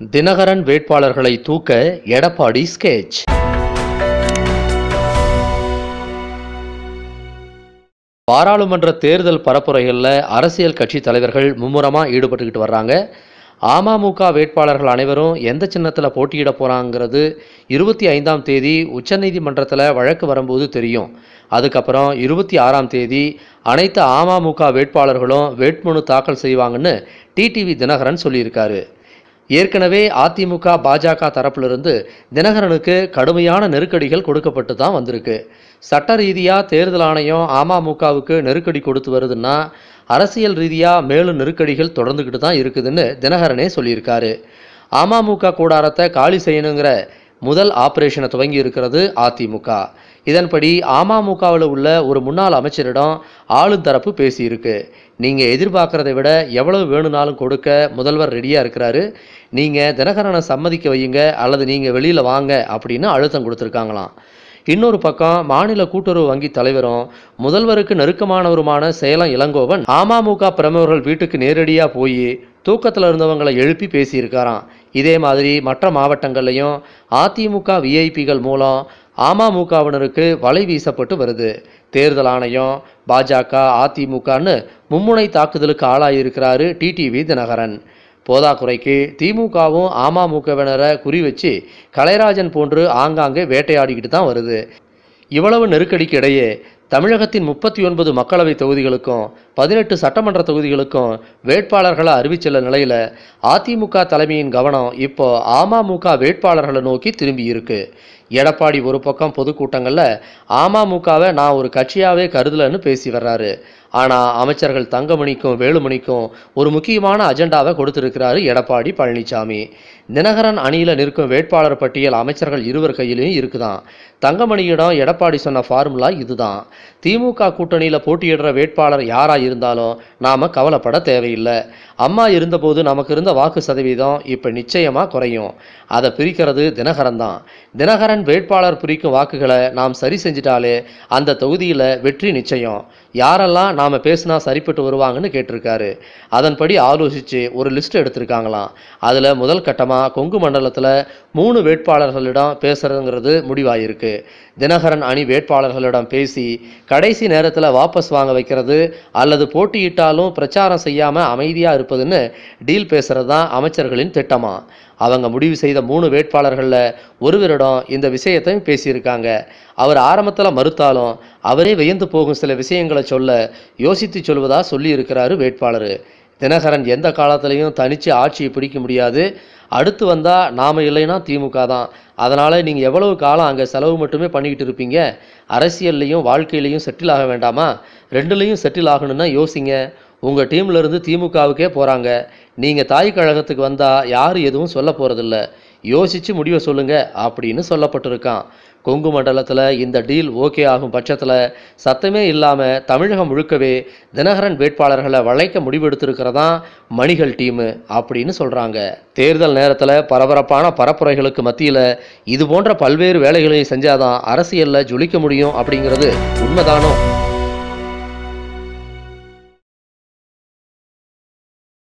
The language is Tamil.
தினகரன் வேட்பாளர்களை தூக்க எடப்பாடி ஸ்கெச் பாராளுமன்ற தேர்தல் பரப்புரைகளில் அரசியல் கட்சி தலைவர்கள் மும்முரமாக ஈடுபட்டுக்கிட்டு வர்றாங்க. அமமுக வேட்பாளர்கள் அனைவரும் எந்த சின்னத்தில் போட்டியிட போகிறாங்கிறது இருபத்தி ஐந்தாம் தேதி உச்சநீதிமன்றத்தில் வழக்கு வரும்போது தெரியும். அதுக்கப்புறம் இருபத்தி ஆறாம் தேதி அனைத்து அமமுக வேட்பாளர்களும் வேட்புமனு தாக்கல் செய்வாங்கன்னு டிடிவி தினகரன் சொல்லியிருக்காரு. ஏற்கனவே அதிமுக பாஜக தரப்பிலிருந்து தினகரனுக்கு கடுமையான நெருக்கடிகள் கொடுக்கப்பட்டு தான் வந்திருக்கு. சட்ட ரீதியாக தேர்தல் ஆணையம் அமமுகவுக்கு நெருக்கடி கொடுத்து வருதுன்னா அரசியல் ரீதியாக மேலும் நெருக்கடிகள் தொடர்ந்துக்கிட்டு தான் இருக்குதுன்னு தினகரனே சொல்லியிருக்காரு. அமமுக கூடாரத்தை காலி செய்யணுங்கிற முதல் ஆபரேஷனை துவங்கி இருக்கிறது அதிமுக. இதன்படி அமமுகவில் உள்ள ஒரு முன்னாள் அமைச்சரிடம் ஆளும் தரப்பு பேசியிருக்கு. நீங்கள் எதிர்பார்க்குறதை விட எவ்வளவு வேணும்னாலும் கொடுக்க முதல்வர் ரெடியாக இருக்கிறாரு. நீங்கள் தினகரனை சம்மதிக்க வையுங்க அல்லது நீங்கள் வெளியில் வாங்க அப்படின்னு அழுத்தம் கொடுத்துருக்காங்களாம். இன்னொரு பக்கம் மாநில கூட்டுறவு வங்கி தலைவரும் முதல்வருக்கு நெருக்கமானவருமான சேலம் இளங்கோவன் அமமுக பிரமுகர்கள் வீட்டுக்கு நேரடியாக போய் தூக்கத்தில் இருந்தவங்களை எழுப்பி பேசியிருக்காராம். இதே மாதிரி மற்ற மாவட்டங்கள்லையும் அதிமுக விஐபிகள் மூலம் அமமுகவினருக்கு வலை வீசப்பட்டு வருது. தேர்தல் ஆணையம் பாஜக அதிமுகன்னு மும்முனை தாக்குதலுக்கு ஆளாயிருக்கிறாரு டிடிவி தினகரன். போதாக்குறைக்கு திமுகவும் அமமுகவினரை குறி வச்சு கலைராஜன் போன்று ஆங்காங்கே வேட்டையாடிக்கிட்டு தான் வருது. இவ்வளவு நெருக்கடிக்கு இடையே தமிழகத்தின் முப்பத்தி ஒன்பது மக்களவை தொகுதிகளுக்கும் பதினெட்டு சட்டமன்ற தொகுதிகளுக்கும் வேட்பாளர்களை அறிவிச்சுள்ள நிலையில் அதிமுக தலைமையின் கவனம் இப்போ அமமுக வேட்பாளர்களை நோக்கி திரும்பி இருக்கு. எடப்பாடி ஒரு பக்கம் பொதுக்கூட்டங்களில் அமமுகவை நான் ஒரு கட்சியாகவே கருதலைன்னு பேசி வர்றாரு. ஆனால் அமைச்சர்கள் தங்கமணிக்கும் வேலுமணிக்கும் ஒரு முக்கியமான அஜெண்டாவை கொடுத்திருக்கிறாரு எடப்பாடி பழனிசாமி தினகரன் அணியில் நிற்கும் வேட்பாளர் பட்டியல் அமைச்சர்கள் இருவர் கையிலையும் இருக்குதான். தங்கமணியிடம் எடப்பாடி சொன்ன ஃபார்முலா இதுதான். திமுக கூட்டணியில் போட்டியிடுற வேட்பாளர் யாராக இருந்தாலும் நாம் கவலைப்பட தேவையில்லை. அம்மா இருந்தபோது நமக்கு இருந்த வாக்கு சதவீதம் இப்போ நிச்சயமாக குறையும். அதை பிரிக்கிறது தினகரன் தான். தினகரன் வேட்பாளர் பிரிக்கும் வாக்குகளை நாம் சரி செஞ்சிட்டாலே அந்த தொகுதியில் வெற்றி நிச்சயம். யாரெல்லாம் நாம் பேசினா சரிப்பட்டு வருவாங்கன்னு கேட்டிருக்காரு. அதன்படி ஆலோசித்து ஒரு லிஸ்ட் எடுத்திருக்காங்களாம். அதில் முதல் கட்டமாக கொங்கு மண்டலத்தில் மூணு வேட்பாளர்களிடம் பேசுறதுங்கிறது முடிவாயிருக்கு. தினகரன் அணி வேட்பாளர்களிடம் பேசி கடைசி நேரத்தில் வாபஸ் வாங்க வைக்கிறது அல்லது போட்டியிட்டாலும் பிரச்சாரம் செய்யாமல் அமைதியாக இருப்பதுன்னு டீல் பேசுகிறது தான் அமைச்சர்களின் திட்டமாக அவங்க முடிவு செய்த மூணு வேட்பாளர்களில் ஒருவரிடம் இந்த விஷயத்தையும் பேசியிருக்காங்க. அவர் ஆரம்பத்தில் மறுத்தாலும் அவரே வியந்து போகும் சில விஷயங்களை சொல்ல யோசித்து சொல்வதாக சொல்லியிருக்கிறாரு வேட்பாளர். தினகரன் எந்த காலத்துலேயும் தனித்து ஆட்சியை பிடிக்க முடியாது. அடுத்து வந்தால் நாம் இல்லைன்னா திமுக தான். அதனால் நீங்கள் எவ்வளவு காலம் அங்கே செலவு மட்டுமே பண்ணிக்கிட்டு இருப்பீங்க? அரசியல்லையும் வாழ்க்கையிலையும் செட்டில் ஆக வேண்டாமா? ரெண்டுலேயும் செட்டில் ஆகணும்னா யோசிங்க. உங்கள் டீம்லேருந்து திமுகவுக்கே போகிறாங்க நீங்கள் தாய் கழகத்துக்கு வந்தால் யாரும் எதுவும் சொல்ல போகிறதில்ல யோசித்து முடிவை சொல்லுங்கள் அப்படின்னு சொல்லப்பட்டிருக்கான். கொங்கு மண்டலத்தில் இந்த டீல் ஓகே ஆகும் பட்சத்தில் சத்தமே இல்லாமல் தமிழகம் முழுக்கவே தினகரன் வேட்பாளர்களை வளைக்க முடிவெடுத்திருக்கிறதா மணிகள் டீமு அப்படின்னு சொல்கிறாங்க தேர்தல் நேரத்தில் பரபரப்பான பரப்புரைகளுக்கு மத்தியில் இது போன்ற பல்வேறு வேலைகளையும் செஞ்சாதான் அரசியலில் ஜொலிக்க முடியும் அப்படிங்கிறது உண்மைதானோ?